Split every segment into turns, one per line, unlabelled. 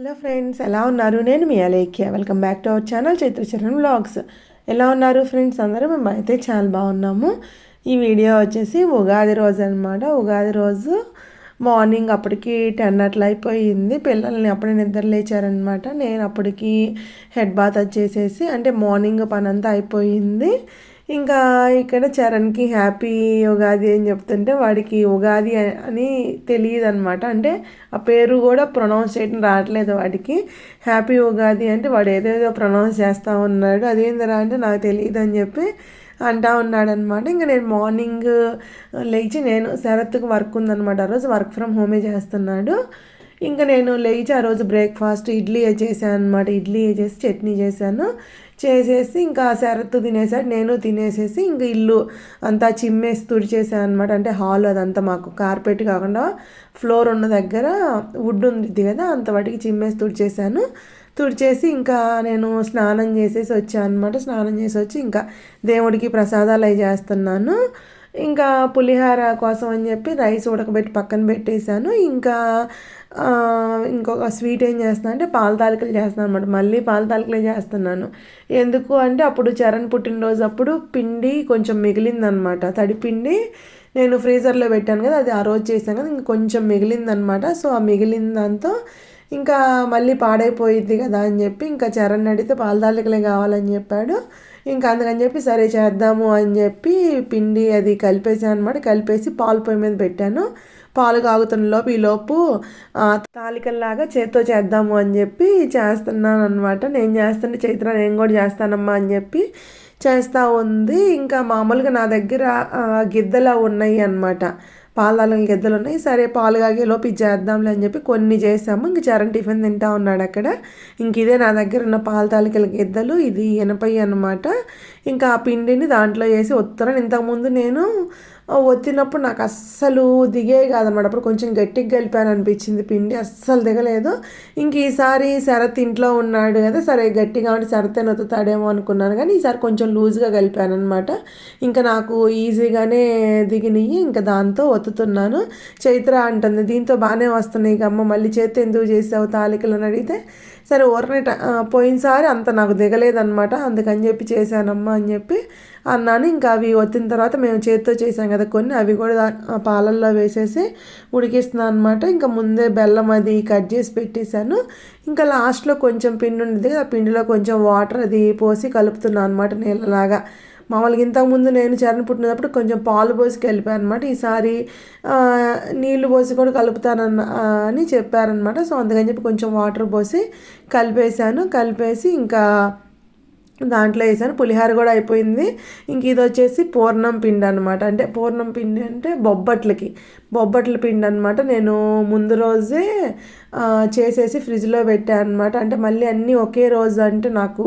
Hello friends ఎలా ఉన్నారు? నేను మీ Alekhya. Welcome back to our channel Chaitracharan vlogs ఎలా ఉన్నారు ఫ్రెండ్స్? అందరూ మేము అయితే చాలా బాగున్నాము. ఈ వీడియో వచ్చేసి ఉగాది రోజు అనమాట ఉగాది రోజు మార్నింగ్ అప్పటికి టెన్ అట్లా అయిపోయింది. పిల్లల్ని అప్పుడే నిద్ర లేచారనమాట నేను అప్పటికి హెడ్ బాత్ వచ్చేసేసి అంటే మార్నింగ్ పని అంతా అయిపోయింది. ఇంకా ఇక్కడ చరణ్కి హ్యాపీ ఉగాది అని చెప్తుంటే వాడికి ఉగాది అని తెలియదు అనమాట అంటే ఆ పేరు కూడా ప్రొనౌన్స్ చేయడం రావట్లేదు వాడికి. హ్యాపీ ఉగాది అంటే వాడు ఏదేదో ప్రొనౌన్స్ చేస్తూ ఉన్నాడు. అదేందిరా అంటే నాకు తెలియదు అని చెప్పి అంటా ఉన్నాడనమాట ఇంకా నేను మార్నింగ్ లేచి నేను శరత్కి వర్క్ ఉందనమాట ఆ రోజు వర్క్ ఫ్రమ్ హోమే చేస్తున్నాడు. ఇంకా నేను లేచి ఆ రోజు బ్రేక్ఫాస్ట్ ఇడ్లీ చేశాను అనమాట ఇడ్లీ చేసి చట్నీ చేశాను. చేసేసి ఇంకా శరత్ తినేసాడు నేను తినేసేసి ఇంక ఇల్లు అంతా చిమ్మేసి తుడిచేసాను అనమాట అంటే హాల్ అదంతా మాకు కార్పెట్ కాకుండా ఫ్లోర్ ఉన్న దగ్గర వుడ్ ఉంది కదా అంత వాటికి చిమ్మేసి తుడిచేసాను. తుడిచేసి ఇంకా నేను స్నానం చేసేసి వచ్చాను అనమాట స్నానం చేసి వచ్చి ఇంకా దేవుడికి ప్రసాదాలు అవి చేస్తున్నాను. ఇంకా పులిహార కోసం అని చెప్పి రైస్ ఉడకబెట్టి పక్కన పెట్టేశాను. ఇంకా ఇంకొక స్వీట్ ఏం చేస్తున్నా అంటే పాల తాలికలు చేస్తున్నాను అనమాట మళ్ళీ పాల తాలికలే చేస్తున్నాను. ఎందుకు అంటే అప్పుడు చరణ్ పుట్టినరోజు అప్పుడు పిండి కొంచెం మిగిలిందనమాట తడి పిండి నేను ఫ్రీజర్లో పెట్టాను కదా అది ఆ రోజు చేశాను కదా ఇంకా కొంచెం మిగిలిందనమాట సో ఆ మిగిలిన దాంతో ఇంకా మళ్ళీ పాడైపోయిద్ది కదా అని చెప్పి ఇంకా చరణ్ అడిగితే పాల తాలికలే కావాలని చెప్పాడు. ఇంకా అందుకని చెప్పి సరే చేద్దాము అని చెప్పి పిండి అది కలిపేసాను అనమాట కలిపేసి పాలు పొయ్యి మీద పెట్టాను. పాలు కాగుతున్న లోపు ఈ లోపు తాలికల్లాగా చేత్తో చేద్దాము అని చెప్పి చేస్తున్నాను అనమాట నేను చేస్తుంటే చైత్ర నేను కూడా చేస్తానమ్మా అని చెప్పి చేస్తూ ఉంది. ఇంకా మామూలుగా నా దగ్గర గిద్దలా ఉన్నాయి అనమాట పాలదాలని గిద్దలు ఉన్నాయి. సరే పాలు కాగే లోపు ఇది చేద్దాంలే అని చెప్పి కొన్ని చేసాము. ఇంక చరణ్ టిఫిన్ తింటా ఉన్నాడు అక్కడ. ఇంక ఇదే నా దగ్గర ఉన్న పాల తాలికల గిద్దలు. ఇది ఎనపై అనమాట ఇంకా ఆ పిండిని దాంట్లో వేసి వస్తున్నాను ఇంతకుముందు నేను వచ్చినప్పుడు నాకు అస్సలు దిగే కాదనమాట. అప్పుడు కొంచెం గట్టిగా కలిపాను అనిపించింది పిండి అస్సలు దిగలేదు. ఇంక ఈసారి శరత్ ఇంట్లో ఉన్నాడు కదా సరే గట్టిగా ఉంటే శరత్ నొత్తుతాడేమో అనుకున్నాను కానీ ఈసారి కొంచెం లూజ్గా కలిపాను అనమాట ఇంకా నాకు ఈజీగానే దిగినవి ఇంకా దాంతో ఒత్తుతున్నాను. చైత్ర అంటుంది దీంతో బాగానే వస్తున్నాయి ఇక అమ్మ మళ్ళీ చేతి ఎందుకు చేసావు తాలికలు? అని అడిగితే సరే ఊరనే పోయినసారి అంత నాకు దిగలేదనమాట అందుకని చెప్పి చేశానమ్మా అని చెప్పి అన్నాను. ఇంకా అవి వచ్చిన తర్వాత మేము చేతితో చేసాం కదా కొన్ని అవి కూడా పాలల్లో వేసేసి ఉడికిస్తున్నాను అనమాట ఇంకా ముందే బెల్లం అది కట్ చేసి పెట్టేశాను. ఇంకా లాస్ట్లో కొంచెం పిండి ఉండేది ఆ పిండిలో కొంచెం వాటర్ అది పోసి కలుపుతున్నాను అనమాట నీళ్ళలాగా. మామూలుగా ఇంతకుముందు నేను చరణ పుట్టినప్పుడు కొంచెం పాలు పోసి కలిపాను అనమాట ఈసారి నీళ్ళు పోసి కూడా కలుపుతానన్న అని చెప్పారనమాట సో అందుకని చెప్పి కొంచెం వాటర్ పోసి కలిపేశాను. కలిపేసి ఇంకా దాంట్లో వేసాను. పులిహార కూడా అయిపోయింది. ఇంక ఇది వచ్చేసి పూర్ణం పిండి అనమాట అంటే పూర్ణం పిండి అంటే బొబ్బట్లకి. బొబ్బట్ల పిండి అనమాట నేను ముందు రోజే చేసేసి ఫ్రిడ్జ్లో పెట్టాను అనమాట అంటే మళ్ళీ అన్నీ ఒకే రోజు అంటే నాకు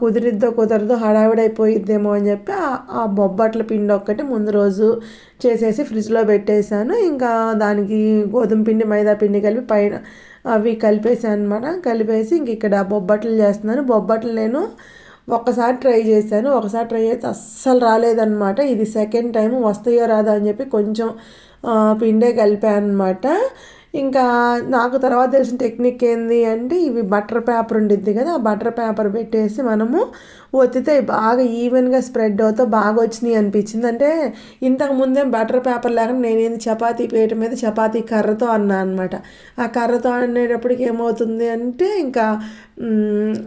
కుదిరిద్దో కుదరదో హడావిడైపోయిద్దేమో అని చెప్పి ఆ బొబ్బట్ల పిండి ఒక్కటి ముందు రోజు చేసేసి ఫ్రిడ్జ్లో పెట్టేశాను. ఇంకా దానికి గోధుమ పిండి మైదా పిండి కలిపి పైన అవి కలిపేసాను అనమాట కలిపేసి ఇంక ఇక్కడ బొబ్బట్లు చేస్తున్నాను. బొబ్బట్లు నేను ఒక్కసారి ట్రై చేశాను. ఒకసారి ట్రై చేస్తే అస్సలు రాలేదన్నమాట. ఇది సెకండ్ టైం వస్తాయో రాదా అని చెప్పి కొంచెం పిండే కలిపాను అనమాట ఇంకా నాకు తర్వాత తెలిసిన టెక్నిక్ ఏంది అంటే ఇవి బటర్ పేపర్ ఉండిద్ది కదా ఆ బటర్ పేపర్ పెట్టేసి మనము ఒత్తితే బాగా ఈవెన్గా స్ప్రెడ్ అవుతా బాగా వచ్చినాయి అనిపించింది. అంటే ఇంతకు ముందే బటర్ పేపర్ లేకుండా నేనేది చపాతీ పీట మీద చపాతీ కర్రతో అన్నా అనమాట ఆ కర్రతో అనేటప్పటికి ఏమవుతుంది అంటే ఇంకా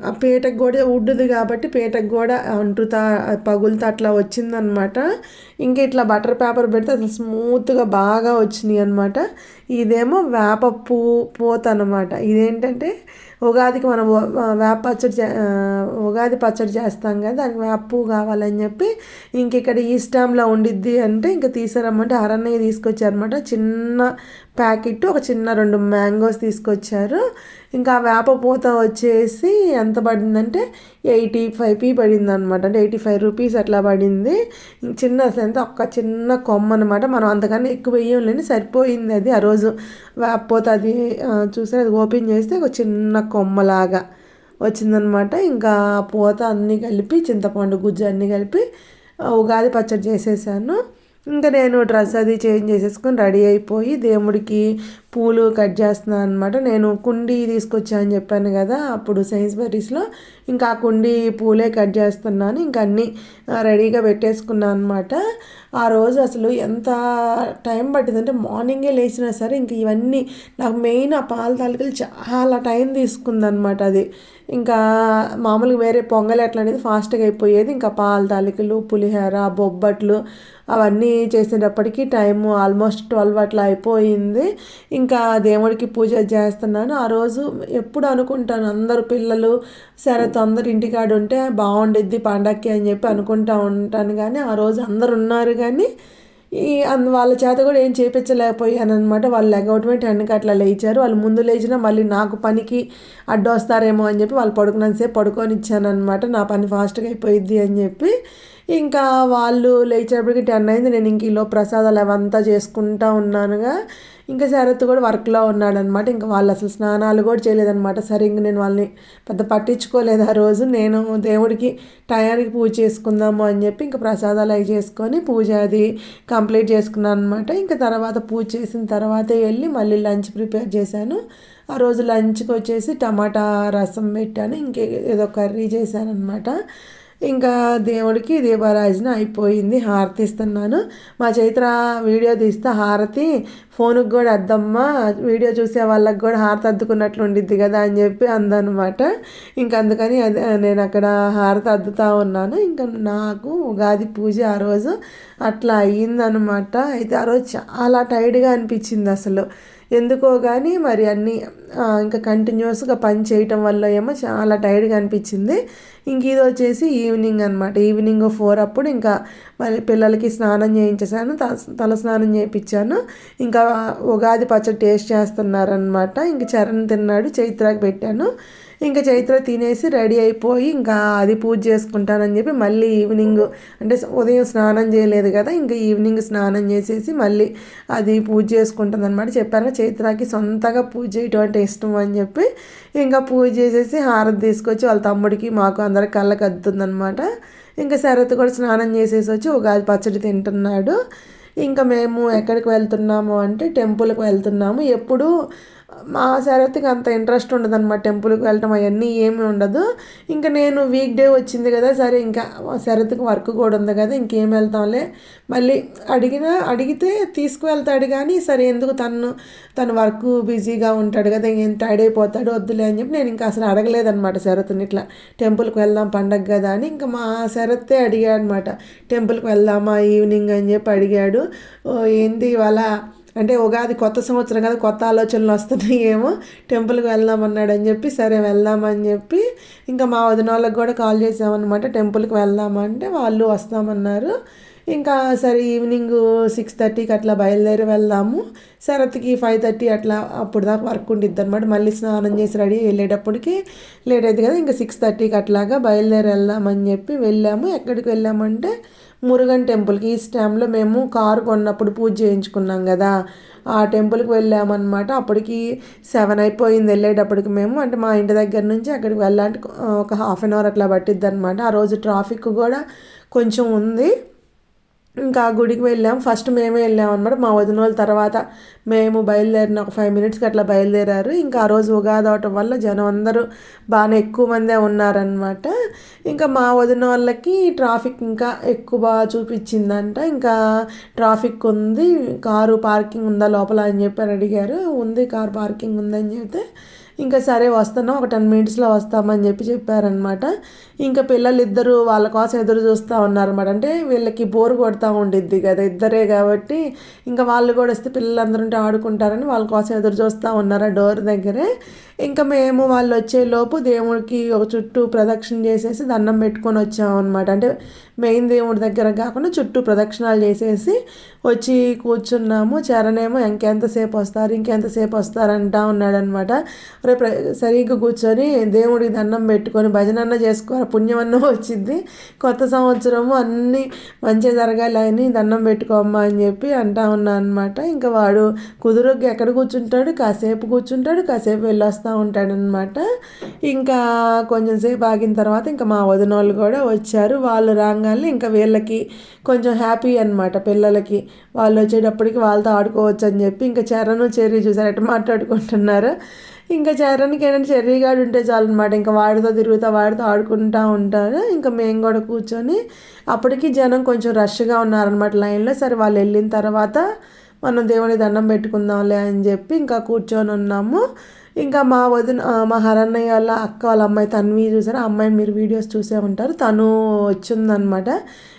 ఆ పీటకు కూడా ఉడ్డుది కాబట్టి పీటకు కూడా అంటుతా పగులుతా అట్లా వచ్చిందనమాట ఇంకా ఇట్లా బటర్ పేపర్ పెడితే అసలు స్మూత్గా బాగా వచ్చినాయి అనమాట ఇదేమో వేప పూ పోత అనమాట ఇదేంటంటే ఉగాదికి మనం వేప పచ్చడి ఉగాది పచ్చడి చేస్తాం కదా దానికి వేప పువ్వు కావాలని చెప్పి ఇంక ఇక్కడ ఈ స్టామ్లో ఉండిద్ది అంటే ఇంకా తీసుకురమ్మంటే అరణ్య తీసుకొచ్చారనమాట చిన్న ప్యాకెట్ ఒక చిన్న రెండు మ్యాంగోస్ తీసుకొచ్చారు. ఇంకా వేప పూత వచ్చేసి ఎంత పడిందంటే ఎయిటీ ఫైవ్ పీ పడింది అనమాట అంటే ఎయిటీ ఫైవ్ రూపీస్ అట్లా పడింది. చిన్న ఎంత ఒక్క చిన్న కొమ్మ అనమాట మనం అంతకన్నా ఎక్కువ వేయం లేని సరిపోయింది అది. ఆ రోజు వేప పూత అది చూసి అది ఓపెన్ చేస్తే ఒక చిన్న కొమ్మలాగా వచ్చిందనమాట ఇంకా పూత అన్నీ కలిపి చింతపండు గుజ్జు అన్నీ కలిపి ఉగాది పచ్చడి చేసేసాను. ఇంకా నేను డ్రెస్ అది చేంజ్ చేసేసుకొని రెడీ అయిపోయి దేవుడికి పూలు కట్ చేస్తున్నాను అనమాట నేను కుండీ తీసుకొచ్చా అని చెప్పాను కదా అప్పుడు సైన్స్ బరీస్లో ఇంకా ఆ కుండీ పూలే కట్ చేస్తున్నాను ఇంకా అన్నీ రెడీగా పెట్టేసుకున్నాను అనమాట ఆ రోజు అసలు ఎంత టైం పట్టిందంటే మార్నింగే లేచినా సరే ఇంక ఇవన్నీ నాకు మెయిన్ ఆ పాల తాలికలు చాలా టైం తీసుకుందనమాట అది. ఇంకా మామూలుగా వేరే పొంగల్ ఎట్లా అనేది ఫాస్ట్గా అయిపోయేది. ఇంకా పాల తాలికలు పులిహోర బొబ్బట్లు అవన్నీ చేసేటప్పటికి టైము ఆల్మోస్ట్ ట్వెల్వ్ అట్లా అయిపోయింది. ఇంకా దేవుడికి పూజ చేస్తున్నాను. ఆ రోజు ఎప్పుడు అనుకుంటాను అందరు పిల్లలు సరే తొందర ఇంటికాడు ఉంటే బాగుండిద్ది పండక్కి అని చెప్పి అనుకుంటా ఉంటాను. కానీ ఆ రోజు అందరు ఉన్నారు కానీ ఈ వాళ్ళ చేత కూడా ఏం చేపించలేకపోయాను అనమాట వాళ్ళు లెగవటమే టెన్కి అట్లా లేచారు? వాళ్ళు ముందు లేచినా మళ్ళీ నాకు పనికి అడ్డొస్తారేమో అని చెప్పి వాళ్ళు పడుకున్నంతసేపు పడుకొని ఇచ్చాను అనమాట నా పని ఫాస్ట్గా అయిపోయిద్ది అని చెప్పి. ఇంకా వాళ్ళు లేచేటప్పటికి టెన్ అయింది. నేను ఇంక ఈలో ప్రసాదాలు అవంతా చేసుకుంటా ఉన్నానుగా. ఇంకా శరత్ కూడా వర్క్లో ఉన్నాడనమాట. ఇంకా వాళ్ళు అసలు స్నానాలు కూడా చేయలేదనమాట. సరే ఇంక నేను వాళ్ళని పెద్ద పట్టించుకోలేదు ఆ రోజు. నేను దేవుడికి టయానికి పూజ చేసుకుందాము అని చెప్పి ఇంకా ప్రసాదాలు అవి చేసుకొని పూజ అది కంప్లీట్ చేసుకున్నాను అనమాట. ఇంకా తర్వాత పూజ చేసిన తర్వాతే వెళ్ళి మళ్ళీ లంచ్ ప్రిపేర్ చేశాను. ఆ రోజు లంచ్కి వచ్చేసి టమాటా రసం పెట్టాను. ఇంకే ఏదో కర్రీ చేశాను అనమాట ఇంకా దేవుడికి దీపారాజన అయిపోయింది. హారతి ఇస్తున్నాను మా చైత్ర వీడియో తీస్తే. హారతి ఫోన్కి కూడా అద్దమ్మా వీడియో చూసే వాళ్ళకి కూడా హారతి అద్దుకున్నట్లు ఉండిద్ది కదా అని చెప్పి అందనమాట ఇంకా అందుకని అది నేను అక్కడ హారతి అద్దుతా ఉన్నాను. ఇంకా నాకు ఉగాది పూజ ఆ రోజు అట్లా అయ్యిందనమాట అయితే ఆ రోజు చాలా టైర్డ్గా అనిపించింది అసలు. ఎందుకో కానీ మరి అన్నీ ఇంకా కంటిన్యూస్గా పని చేయటం వల్ల ఏమో చాలా టైర్డ్గా అనిపించింది. ఇంక ఇది వచ్చేసి ఈవినింగ్ అనమాట ఈవినింగ్ ఫోర్ అప్పుడు ఇంకా మళ్ళీ పిల్లలకి స్నానం చేయించేసాను తల స్నానం చేయించాను. ఇంకా ఉగాది పచ్చడి టేస్ట్ చేస్తున్నారనమాట ఇంక చరణ్ తిన్నాడు చైత్రాకి పెట్టాను. ఇంకా చైత్ర తినేసి రెడీ అయిపోయి ఇంకా అది పూజ చేసుకుంటానని చెప్పి మళ్ళీ ఈవినింగ్ అంటే ఉదయం స్నానం చేయలేదు కదా ఇంకా ఈవినింగ్ స్నానం చేసేసి మళ్ళీ అది పూజ చేసుకుంటుంది అనమాట చెప్పాను చైత్రకి సొంతగా పూజ చేయటం అంటే ఇష్టం అని చెప్పి ఇంకా పూజ చేసేసి హారతి తీసుకొచ్చి వాళ్ళ తమ్ముడికి మాకు అందరికి కళ్ళకి అద్దుతుందనమాట ఇంకా శరత్ కూడా స్నానం చేసేసి వచ్చి ఉగాది పచ్చడి తింటున్నాడు. ఇంకా మేము ఎక్కడికి వెళ్తున్నాము అంటే టెంపుల్కి వెళ్తున్నాము. ఎప్పుడు మా శరత్కి అంత ఇంట్రెస్ట్ ఉండదు అనమాట టెంపుల్కి వెళ్ళటం అవన్నీ ఏమీ ఉండదు. ఇంకా నేను వీక్ డే వచ్చింది కదా సరే ఇంకా శరత్కి వర్క్ కూడా ఉంది కదా ఇంకేం వెళ్తాంలే. మళ్ళీ అడిగినా అడిగితే తీసుకువెళ్తాడు కానీ సరే ఎందుకు తను తను వర్క్ బిజీగా ఉంటాడు కదా ఇంకేం టైడ్ అయిపోతాడు వద్దులే అని చెప్పి నేను ఇంకా అసలు అడగలేదనమాట శరత్ని ఇట్లా టెంపుల్కి వెళ్దాం పండగ కదా అని. ఇంకా మా శరత్తే అడిగాడు అనమాట టెంపుల్కి వెళ్దామా ఈవినింగ్ అని చెప్పి అడిగాడు. ఏంది ఇవాళ అంటే ఉగాది కొత్త సంవత్సరం కదా కొత్త ఆలోచనలు వస్తున్నాయి ఏమో. టెంపుల్కి వెళ్దామన్నాడు అని చెప్పి సరే వెళ్దామని చెప్పి ఇంకా మా వదిన వాళ్ళకి కూడా కాల్ చేసామన్నమాట టెంపుల్కి వెళ్దామంటే వాళ్ళు వస్తామన్నారు. ఇంకా సరే ఈవినింగ్ సిక్స్ థర్టీకి అట్లా బయలుదేరి వెళ్దాము. శరత్కి ఫైవ్ థర్టీ అట్లా అప్పుడు దాకా వర్క్ ఉండిద్ది అనమాట మళ్ళీ స్నానం చేసి రెడీ వెళ్ళేటప్పటికి లేట్ అయింది కదా ఇంకా సిక్స్ థర్టీకి అట్లాగా బయలుదేరి వెళ్దామని చెప్పి వెళ్ళాము. ఎక్కడికి వెళ్ళామంటే మురుగన్ టెంపుల్కి. ఈ టైంలో మేము కారు కొన్నప్పుడు పూజ చేయించుకున్నాం కదా ఆ టెంపుల్కి వెళ్ళామన్నమాట. అప్పటికి సెవెన్ అయిపోయింది వెళ్ళేటప్పటికి మేము. అంటే మా ఇంటి దగ్గర నుంచి అక్కడికి వెళ్ళాలంటే ఒక హాఫ్ అన్ అవర్ అట్లా పట్టిద్ది అనమాట ఆ రోజు ట్రాఫిక్ కూడా కొంచెం ఉంది. ఇంకా ఆ గుడికి వెళ్ళాం. ఫస్ట్ మేమే వెళ్ళాం అనమాట మా వదిన వాళ్ళ తర్వాత మేము బయలుదేరిన ఒక ఫైవ్ మినిట్స్కి అట్లా బయలుదేరారు. ఇంకా ఆ రోజు ఉగాది అవటం వల్ల జనం అందరూ బాగానే ఎక్కువ మందే ఉన్నారనమాట ఇంకా మా వదిన వాళ్ళకి ట్రాఫిక్ ఇంకా ఎక్కువ బాగా చూపించిందంట. ఇంకా ట్రాఫిక్ ఉంది కారు పార్కింగ్ ఉందా లోపల అని చెప్పి అడిగారు. ఉంది కారు పార్కింగ్ ఉందని చెప్తే ఇంకా సరే వస్తున్నాం ఒక టెన్ మినిట్స్లో వస్తామని చెప్పి చెప్పారనమాట ఇంకా పిల్లలు ఇద్దరు వాళ్ళ కోసం ఎదురు చూస్తూ ఉన్నారన్నమాట. అంటే వీళ్ళకి బోర్ కొడతా ఉండిద్ది కదా ఇద్దరే కాబట్టి ఇంకా వాళ్ళు కూడా వస్తే పిల్లలందరూ ఆడుకుంటారని వాళ్ళ కోసం ఎదురు చూస్తూ ఉన్నారు ఆ డోర్ దగ్గరే. ఇంకా మేము వాళ్ళు వచ్చేలోపు దేవుడికి ఒక చుట్టూ ప్రదక్షిణ చేసేసి దండం పెట్టుకొని వచ్చామన్నమాట అంటే మెయిన్ దేవుడి దగ్గర కాకుండా చుట్టూ ప్రదక్షిణాలు చేసేసి వచ్చి కూర్చున్నాము. చరణేమో ఇంకెంతసేపు వస్తారు ఇంకెంతసేపు వస్తారంటా ఉన్నాడనమాట అప్పుడే ప్ర సరిగ్గా కూర్చొని దేవుడికి దండం పెట్టుకొని భజనన్న చేసుకోవాలి పుణ్యమన్న వచ్చింది. కొత్త సంవత్సరము అన్నీ మంచిగా జరగాలి అని దండం పెట్టుకోమ్మా అని చెప్పి అంటా ఉన్నా అనమాట ఇంకా వాడు కుదురుగ్గా ఎక్కడ కూర్చుంటాడు? కాసేపు కూర్చుంటాడు కాసేపు వెళ్ళొస్తూ ఉంటాడు అనమాట ఇంకా కొంచెం సేపు ఆగిన తర్వాత ఇంకా మా వదిన వాళ్ళు కూడా వచ్చారు. వాళ్ళు రాగానే ఇంకా వీళ్ళకి కొంచెం హ్యాపీ అనమాట పిల్లలకి. వాళ్ళు వచ్చేటప్పటికి వాళ్ళతో ఆడుకోవచ్చు అని చెప్పి ఇంకా చెరను చెర్రీ చూసారు ఎట్లా మాట్లాడుకుంటున్నారు? ఇంకా చరణ్కి ఏంటంటే చెర్రీగాడు ఉంటే చాలన్నమాట. ఇంకా వాడితో తిరుగుతా వాడితో ఆడుకుంటూ ఉంటారు. ఇంకా మేము కూడా కూర్చొని అప్పటికి జనం కొంచెం రష్గా ఉన్నారనమాట లైన్లో. సరే వాళ్ళు వెళ్ళిన తర్వాత మనం దేవుని దండం పెట్టుకుందాంలే అని చెప్పి ఇంకా కూర్చొని ఉన్నాము. ఇంకా మా వదిన మా హరన్నయ్య వాళ్ళ అక్క వాళ్ళ అమ్మాయి తన్వి చూసారు? అమ్మాయి మీరు వీడియోస్ చూసే ఉంటారు. తను వచ్చిందనమాట.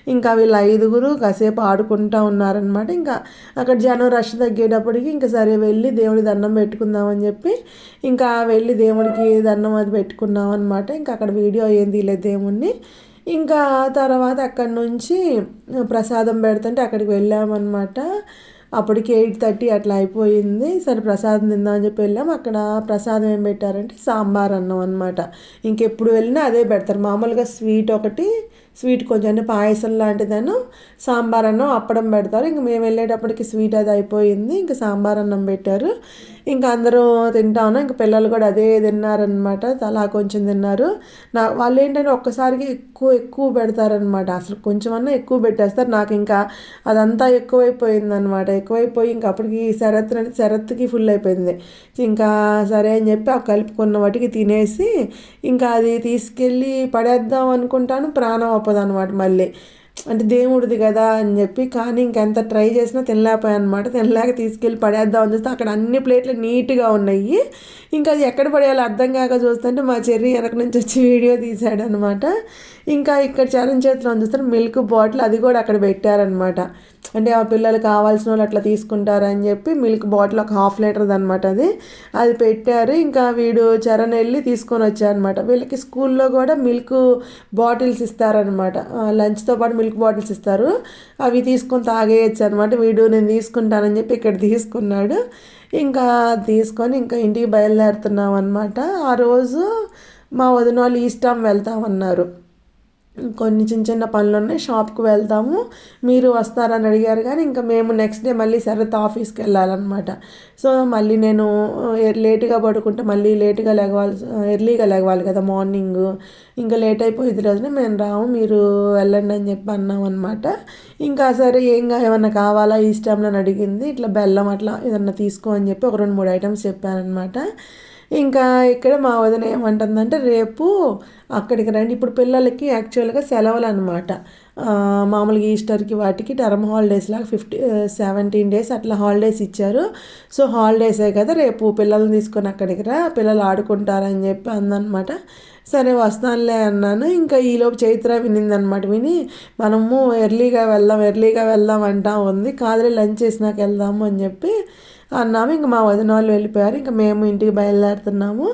ఇంకా వీళ్ళు ఐదుగురు కాసేపు ఆడుకుంటూ ఉన్నారనమాట. ఇంకా అక్కడ జనం రష్ తగ్గేటప్పటికి ఇంకా సరే వెళ్ళి దేవుడి దండం పెట్టుకుందామని చెప్పి ఇంకా వెళ్ళి దేవుడికి దండం అది పెట్టుకున్నాం అనమాట ఇంకా అక్కడ వీడియో ఏం తీయలేదు దేవుణ్ణి. ఇంకా తర్వాత అక్కడి నుంచి ప్రసాదం పెడుతుంటే అక్కడికి వెళ్ళామన్నమాట అప్పటికి ఎయిట్ థర్టీ అట్లా అయిపోయింది. సరే ప్రసాదం తిందామని చెప్పి వెళ్ళాం. అక్కడ ప్రసాదం ఏం పెట్టారంటే సాంబార్ అన్నం అనమాట ఇంకెప్పుడు వెళ్ళినా అదే పెడతారు. మామూలుగా స్వీట్ ఒకటి స్వీట్ కొంచెం పాయసం లాంటిదను సాంబార్ అన్నం అప్పడం పెడతారు. ఇంక మేము వెళ్ళేటప్పటికి స్వీట్ అది అయిపోయింది. ఇంకా సాంబార్ అన్నం పెట్టారు. ఇంకా అందరూ తింటా ఉన్నాం ఇంకా పిల్లలు కూడా అదే తిన్నారనమాట అలా కొంచెం తిన్నారు. నా వాళ్ళు ఏంటంటే ఒక్కసారికి ఎక్కువ ఎక్కువ పెడతారనమాట అసలు కొంచెం అన్నా ఎక్కువ పెట్టేస్తారు. నాకు ఇంకా అదంతా ఎక్కువైపోయింది అనమాట ఎక్కువైపోయి ఇంకా అప్పటికి శరత్ శరత్కి ఫుల్ అయిపోయింది. ఇంకా సరే అని చెప్పి ఆ కలుపుకున్న వాటికి తినేసి ఇంకా అది తీసుకెళ్ళి పడేద్దాం అనుకుంటాను. ప్రాణం అనమాట మళ్ళీ. అంటే దేవుడిది కదా అని చెప్పి కానీ ఇంకెంత ట్రై చేసినా తినలేకపోయా అనమాట తినలేక తీసుకెళ్ళి పడేద్దాం అని చూస్తే అక్కడ అన్ని ప్లేట్లు నీట్గా ఉన్నాయి. ఇంకా అది ఎక్కడ పడేయాలో అర్థం కాక చూస్తుంటే మా చెర్రీ వెనక నుంచి వచ్చి వీడియో తీశాడు అనమాట ఇంకా ఇక్కడ చరణ్ చేతిలో చూస్తే మిల్క్ బాటిల్ అది కూడా అక్కడ పెట్టారనమాట అంటే ఆ పిల్లలు కావాల్సిన వాళ్ళు అట్లా తీసుకుంటారని చెప్పి మిల్క్ బాటిల్ ఒక హాఫ్ లీటర్ది అనమాట అది. అది పెట్టారు. ఇంకా వీడు చరణ్ వెళ్ళి తీసుకొని వచ్చారనమాట వీళ్ళకి స్కూల్లో కూడా మిల్క్ బాటిల్స్ ఇస్తారనమాట లంచ్తో పాటు మిల్క్ బాటిల్స్ ఇస్తారు. అవి తీసుకొని తాగేయచ్చు అనమాట వీడు నేను తీసుకుంటానని చెప్పి ఇక్కడ తీసుకున్నాడు. ఇంకా తీసుకొని ఇంకా ఇంటికి బయలుదేరుతున్నాం అనమాట ఆ రోజు మా వదిన వాళ్ళు ఈస్టాం వెళ్తామన్నారు. కొన్ని చిన్న చిన్న పనులు ఉన్నాయి షాప్కి వెళ్తాము. మీరు వస్తారని అడిగారు కానీ ఇంకా మేము నెక్స్ట్ డే మళ్ళీ శరత్ ఆఫీస్కి వెళ్ళాలన్నమాట. సో మళ్ళీ నేను లేటుగా పడుకుంటే మళ్ళీ లేటుగా లేవాలి ఎర్లీగా లేవాలి కదా మార్నింగ్ ఇంకా లేట్ అయిపోయింది రోజున మేము రాము మీరు వెళ్ళండి అని చెప్పి అన్నాం అనమాట ఇంకా సరే ఏంగా ఏమన్నా కావాలా ఈ స్టైంలో అడిగింది. ఇట్లా బెల్లం అట్లా ఏదన్నా తీసుకో అని చెప్పి ఒక రెండు మూడు ఐటమ్స్ చెప్పానమాట ఇంకా ఇక్కడ మా వదిన ఏమంటుందంటే రేపు అక్కడికి రండి. ఇప్పుడు పిల్లలకి యాక్చువల్గా సెలవులు అనమాట మామూలుగా ఈస్టర్కి వాటికి టర్మ్ హాలిడేస్ లాగా ఫిఫ్టీ సెవెంటీన్ డేస్ అట్లా హాలిడేస్ ఇచ్చారు. సో హాలిడేసే కదా రేపు పిల్లల్ని తీసుకొని అక్కడికి రా. పిల్లలు ఆడుకుంటారని చెప్పి అందనమాట సరే వస్తానులే అన్నాను. ఇంకా ఈలోపు చైత్ర వినిందనమాట విని మనము ఎర్లీగా వెళ్దాం ఎర్లీగా వెళ్దాం అంటా ఉంది. కాదులే లంచ్ చేసినాక వెళ్దాము అని చెప్పి అన్నాము. ఇంక మా వదిన వాళ్ళు వెళ్ళిపోయారు. ఇంకా మేము ఇంటికి బయలుదేరుతున్నాము.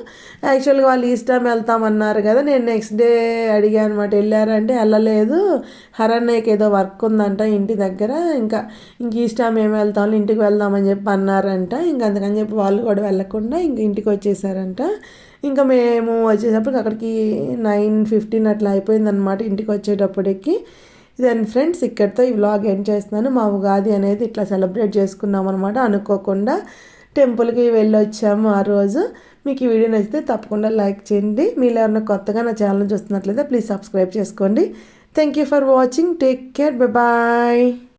యాక్చువల్గా వాళ్ళు ఈస్టర్మ్ వెళ్తామన్నారు కదా నేను నెక్స్ట్ డే అడిగాను అనమాట వెళ్ళారంటే వెళ్ళలేదు. హరన్నయ్యకి ఏదో వర్క్ ఉందంట ఇంటి దగ్గర. ఇంకా ఇంక ఈస్టర్మ్ మేము వెళ్తాం? ఇంటికి వెళ్దామని చెప్పి అన్నారంట. ఇంక అందుకని చెప్పి వాళ్ళు కూడా వెళ్ళకుండా ఇంక ఇంటికి వచ్చేసారంట. ఇంకా మేము వచ్చేటప్పటికి అక్కడికి నైన్ ఫిఫ్టీన్ అట్లా అయిపోయిందనమాట ఇంటికి వచ్చేటప్పటికి. దెన్ ఫ్రెండ్స్ ఇక్కడితో ఈ వ్లాగ్ ఎండ్ చేస్తున్నాను. మా ఉగాది అనేది ఇట్లా సెలబ్రేట్ చేసుకున్నాం అనమాట అనుకోకుండా టెంపుల్కి వెళ్ళొచ్చాము ఆ రోజు. మీకు ఈ వీడియో నచ్చితే తప్పకుండా లైక్ చేయండి. మీరు ఎవరైనా కొత్తగా నా ఛానల్ చూస్తున్నట్లయితే ప్లీజ్ సబ్స్క్రైబ్ చేసుకోండి. Thank you for watching take care bye